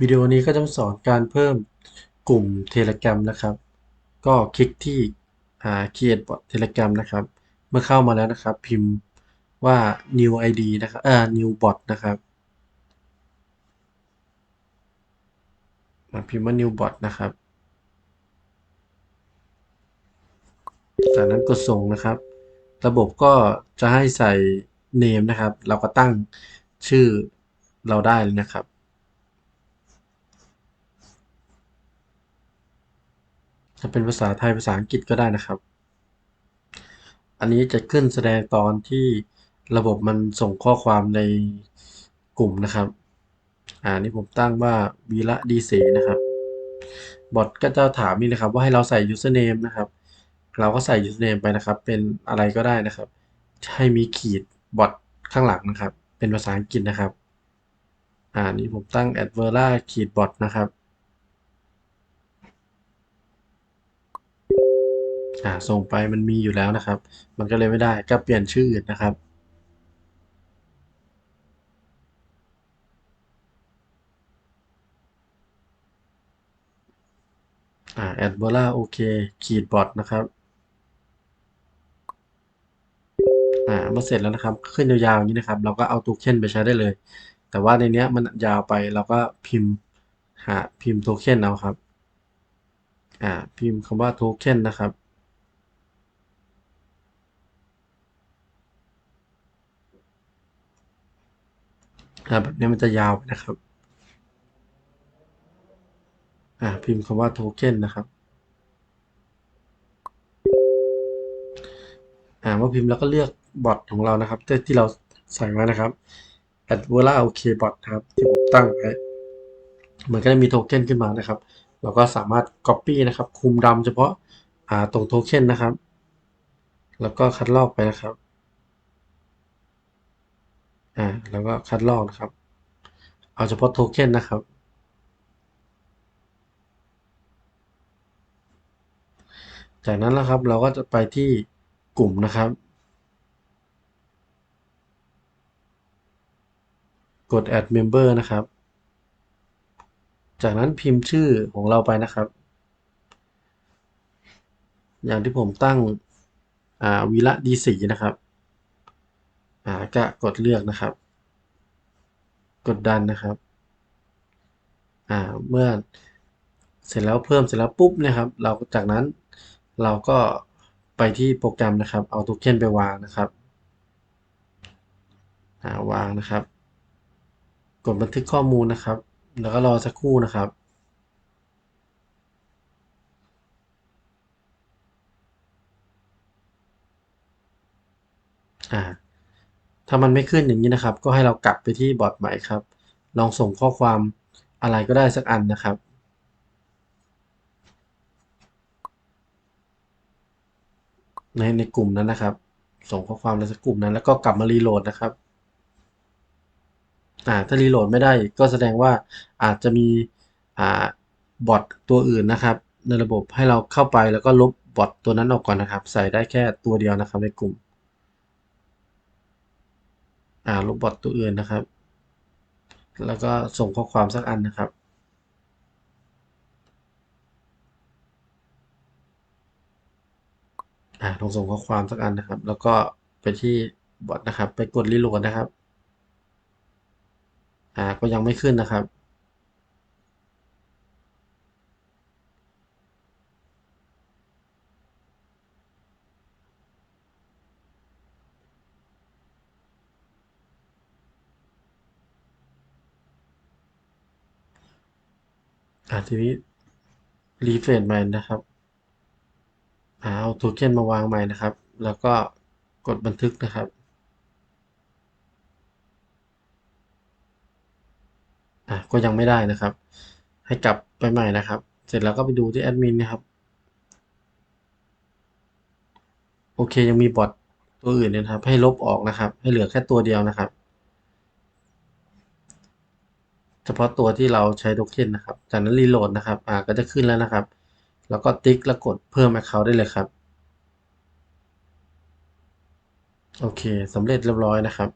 วิดีโอนี้ก็จะสอนการเพิ่มกลุ่ม Telegram นะครับ ก็คลิกที่ create bot Telegram นะครับ เมื่อเข้ามาแล้วนะครับ พิมพ์ว่า new id นะครับเอ่อ new bot นะครับมาพิมพ์ว่า new bot นะครับ จากนั้นกดส่งนะครับ ระบบก็จะให้ใส่ name นะครับ เราก็ตั้งชื่อเราได้เลยนะครับ จะเป็นภาษาไทยภาษาอังกฤษก็ได้นะครับ อันนี้จะขึ้นแสดงตอนที่ระบบมันส่งข้อความในกลุ่มนะครับ อ่านี่ผมตั้งว่าวีระดีเสนะครับ บอทก็จะถามนี่นะครับ ว่าให้เราใส่ username นะครับ เราก็ใส่ username ไปนะครับ เป็นอะไรก็ได้นะครับ ให้มีขีดบอทข้างหลังนะครับ เป็นภาษาอังกฤษนะครับ อ่านี่ผมตั้ง advera ขีดบอทนะครับ อ่าส่งไปมันมีอยู่แล้วนะครับ มันก็เลยไม่ได้ก็เปลี่ยนชื่อนะครับอ่า a d v o l a โอเคขีดบอทนะครับอ่าเมื่อเสร็จแล้วนะครับ ขึ้นยาวๆอย่างนี้นะครับ เราก็เอาโทเค็นไปใช้ได้เลย แต่ว่าในเนี้ยมันยาวไปเราก็พิมพ์หาพิมพ์โทเค็นเอาครับอ่าพิมพ์คำว่าโทเค็นนะครับ อ่าแบบนี้มันจะยาวไปนะครับ อ่าพิมพ์คำว่าโทเค็นนะครับ อ่าเมื่อพิมพ์แล้วก็เลือกบอทของเรานะครับที่ที่เราใส่ไว้นะครับ a d v o l a OK bot นะครับ ที่ผมตั้งไว้มันก็จะมีโทเค็นขึ้นมานะครับ เราก็สามารถ Copy นะครับ คุมดำเฉพาะอ่าตรงโทเค็นนะครับ แล้วก็คัดลอกไปนะครับ อ่าแล้วก็คัดลอกนะครับ เอาเฉพาะโทเค็นนะครับ จากนั้นแล้วครับเราก็จะไปที่กลุ่มนะครับ กด add member นะครับ จากนั้นพิมพ์ชื่อของเราไปนะครับ อย่างที่ผมตั้งวีระดีสีนะครับ อ่าก็กดเลือกนะครับ กดดันนะครับอ่าเมื่อเสร็จแล้วเพิ่มเสร็จแล้วปุ๊บนะครับ เราจากนั้นเราก็ไปที่โปรแกรมนะครับ เอาโทเค็นไปวางนะครับอ่าวางนะครับ กดบันทึกข้อมูลนะครับ แล้วก็รอสักครู่นะครับ อ่า ถ้ามันไม่ขึ้นอย่างนี้นะครับ ก็ให้เรากลับไปที่บอทใหม่ครับ ลองส่งข้อความอะไรก็ได้สักอันนะครับ ในในกลุ่มนั้นนะครับ ส่งข้อความในสักกลุ่มนั้น แล้วก็กลับมารีโหลดนะครับอ่าถ้ารีโหลดไม่ได้ก็แสดงว่าอาจจะมีอ่าบอทตัวอื่นนะครับ ในระบบให้เราเข้าไปแล้วก็ลบบอทตัวนั้นออกก่อนนะครับ ใส่ได้แค่ตัวเดียวนะครับในกลุ่ม อ่าลบบอทตัวอื่นนะครับ แล้วก็ส่งข้อความสักอันนะครับ อ่าลองส่งข้อความสักอันนะครับ แล้วก็ไปที่บอทนะครับ ไปกดรีโหลดนะครับ อ่า ก็ยังไม่ขึ้นนะครับ อ่าทีนี้รีเฟรชใหม่นะครับอาเอาโทเค็นมาวางใหม่นะครับ แล้วก็กดบันทึกนะครับ อ่าก็ยังไม่ได้นะครับ ให้กลับไปใหม่นะครับ เสร็จแล้วก็ไปดูที่แอดมินนะครับ โอเคยังมีบอทตัวอื่นเนี่ยนะครับ ให้ลบออกนะครับ ให้เหลือแค่ตัวเดียวนะครับ เฉพาะตัวที่เราใช้โทเค็นนะครับ จากนั้นรีโหลดนะครับอ่าก็จะขึ้นแล้วนะครับ แล้วก็ติ๊กแล้วกดเพิ่ม Account ได้เลยครับ โอเคสำเร็จเรียบร้อยนะครับ